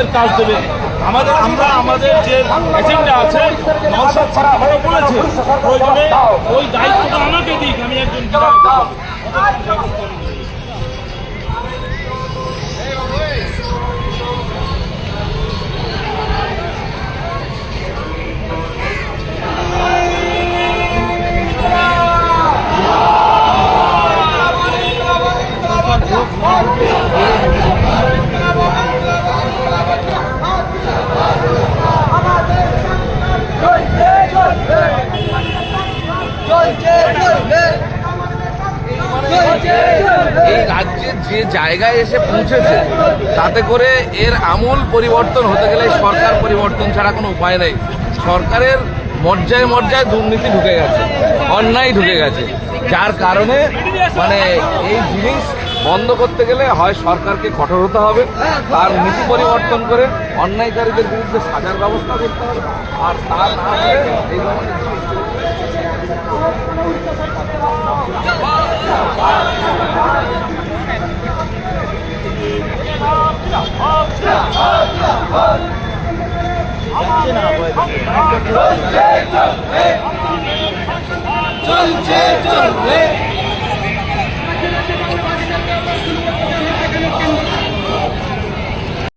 অন্যদের কাজ দেবে। আমাদের আমরা আমাদের যে এজেন্ডা আছে, নওশাদ ছাড়া আমাকে বলেছে ওই দায়িত্বটা আমাকে দিক, আমি একজন এই রাজ্যের যে জায়গায় এসে পৌঁছেছে, তাতে করে এর আমূল পরিবর্তন হতে গেলে সরকার পরিবর্তন ছাড়া কোনো উপায় নেই। সরকারের মর্যায় মর্যায় দুর্নীতি ঢুকে গেছে, অন্যায় ঢুকে গেছে। যার কারণে মানে এই জিনিস বন্ধ করতে গেলে হয় সরকারকে কঠোর হতে হবে তার নীতি পরিবর্তন করে অন্যায়কারীদের বিরুদ্ধে সাজার ব্যবস্থা করতে হবে, আর তা না হলে এই চলছে চলবে